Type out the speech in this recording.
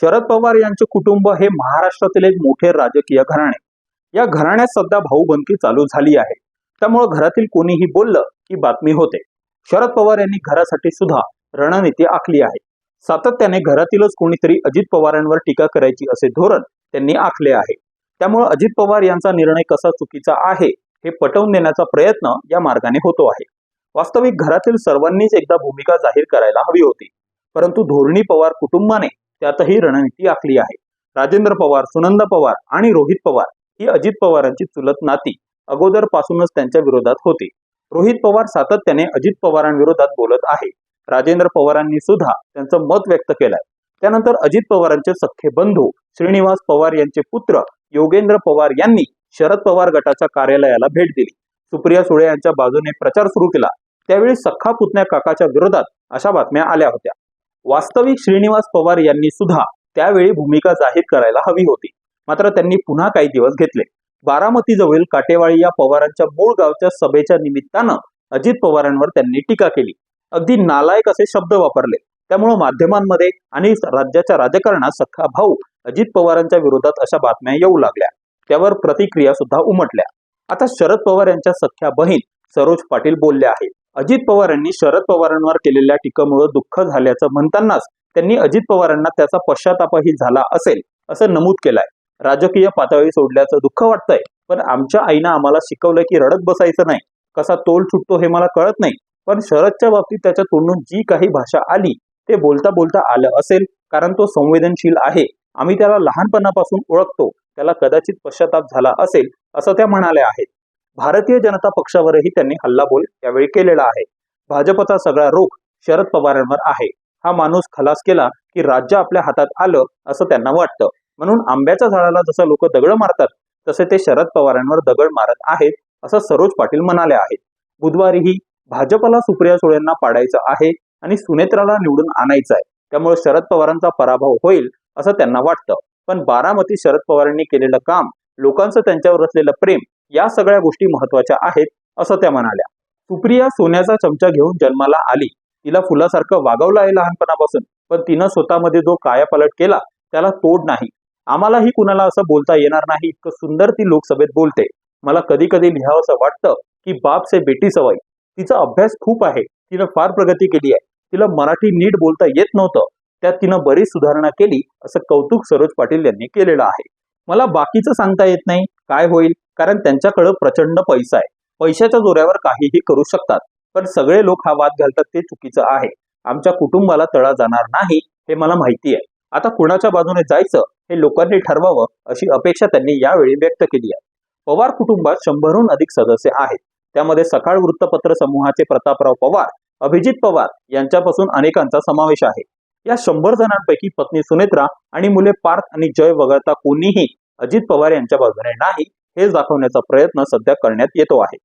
शरद पवार यांचे कुटुंब हे महाराष्ट्रातील एक मोठे राजकीय घराणे. या घराण्यात सध्या भाऊबंदकी चालू झाली आहे. त्यामुळे घरातील कोणीही बोललं की बातमी होते. शरद पवार यांनी घरासाठी सुद्धा रणनीती आखली आहे. सातत्याने घरातीलच कोणीतरी अजित पवारांवर टीका करायची असे धोरण त्यांनी आखले आहे. त्यामुळे अजित पवार यांचा निर्णय कसा चुकीचा आहे हे पटवून देण्याचा प्रयत्न या मार्गाने होतो आहे. वास्तविक घरातील सर्वांनीच एकदा भूमिका जाहीर करायला हवी होती. परंतु धोरणी पवार कुटुंबाने त्यातही रणनीती आखली आहे. राजेंद्र पवार सुनंदा पवार आणि रोहित पवार ही अजित पवारांची चुलत नाती अगोदरपासूनच त्यांच्या विरोधात होती. रोहित पवार सातत्याने अजित पवारांविरोधात बोलत आहे. राजेंद्र पवारांनी सुद्धा त्यांचं मत व्यक्त केलंय. त्यानंतर अजित पवारांचे सख्खे बंधू श्रीनिवास पवार यांचे पुत्र योगेंद्र पवार यांनी शरद पवार गटाच्या कार्यालयाला भेट दिली. सुप्रिया सुळे यांच्या बाजूने प्रचार सुरू केला. त्यावेळी सख्खा पुतण्या काकाच्या विरोधात अशा बातम्या आल्या होत्या. वास्तविक श्रीनिवास पवार यांनी सुद्धा त्यावेळी भूमिका जाहीर करायला हवी होती. मात्र त्यांनी पुन्हा काही दिवस घेतले. बारामतीजवळील काटेवाडी या पवारांच्या मूळ गावच्या सभेच्या निमित्तानं अजित पवारांवर त्यांनी टीका केली. अगदी नालायक असे शब्द वापरले. त्यामुळे माध्यमांमध्ये आणि राज्याच्या राजकारणात सख्खा भाऊ अजित पवारांच्या विरोधात अशा बातम्या येऊ लागल्या. त्यावर प्रतिक्रिया सुद्धा उमटल्या. आता शरद पवार यांच्या सख्या बहीण सरोज पाटील बोलल्या आहेत. अजित पवारांनी शरद पवारांवर केलेल्या टीकेमुळे दुःख झाल्याचं म्हणतानाच त्यांनी अजित पवारांना त्याचा पश्चातापही झाला असेल असं नमूद केलंय. राजकीय पातळी सोडल्याचं दुःख वाटतंय पण आमच्या आईनं आम्हाला शिकवलं की रडत बसायचं नाही. कसा तोल सुटतो हे मला कळत नाही पण शरदच्या बाबतीत त्याच्या तोंडून जी काही भाषा आली ते बोलता बोलता आलं असेल कारण तो संवेदनशील आहे. आम्ही त्याला लहानपणापासून ओळखतो त्याला कदाचित पश्चाताप झाला असेल असं त्या म्हणाल्या आहेत. भारतीय जनता पक्षावरही त्यांनी हल्लाबोल यावेळी केलेला आहे. भाजपचा सगळा रोख शरद पवारांवर आहे. हा माणूस खलास केला की राज्य आपल्या हातात आलं असं त्यांना वाटतं. म्हणून आंब्याच्या झाडाला जसं लोक दगड मारतात तसे ते शरद पवारांवर दगड मारत आहेत असं सरोज पाटील म्हणाले आहेत. बुधवारीही भाजपला सुप्रिया सुळेंना पाडायचं आहे आणि सुनेत्राला निवडून आणायचं आहे त्यामुळे शरद पवारांचा पराभव होईल असं त्यांना वाटतं. पण बारामती शरद पवारांनी केलेलं काम लोकांचं त्यांच्यावर असलेलं प्रेम या सगळ्या गोष्टी महत्त्वाच्या आहेत असं त्या म्हणाल्या. सुप्रिया सोन्याचा चमचा घेऊन जन्माला आली. तिला फुलासारखं वागवलं आहे लहानपणापासून पण तिनं स्वतःमध्ये जो कायापालट केला त्याला तोड नाही. आम्हालाही कुणाला असं बोलता येणार नाही इतकं सुंदर ती लोकसभेत बोलते. मला कधी कधी लिहावं असं वाटतं की बाप से बेटी सवय. तिचा अभ्यास खूप आहे. तिनं फार प्रगती केली आहे. तिला मराठी नीट बोलता येत नव्हतं. त्यात तिनं बरीच सुधारणा केली असं कौतुक सरोज पाटील यांनी केलेलं आहे. मला बाकीचं सांगता येत नाही. काय होईल? कारण त्यांच्याकडं प्रचंड पैसा आहे. पैशाच्या जोऱ्यावर काहीही करू शकतात. पण सगळे लोक हा वाद घालतात ते चुकीचं आहे. आमच्या कुटुंबाला तळा जाणार नाही हे मला माहिती आहे. आता कुणाच्या बाजूने जायचं हे लोकांनी ठरवावं अशी अपेक्षा त्यांनी यावेळी व्यक्त केली आहे. पवार कुटुंबात शंभरहून अधिक सदस्य आहेत. त्यामध्ये सकाळ वृत्तपत्र समूहाचे प्रतापराव पवार अभिजित पवार यांच्यापासून अनेकांचा समावेश आहे. या शंभर जणांपैकी पत्नी सुनेत्रा आणि मुले पार्थ आणि जय वगळता कोणीही अजित पवार यांच्या बाजूने नाही हे दाखवण्याचा प्रयत्न सध्या करण्यात येतो आहे.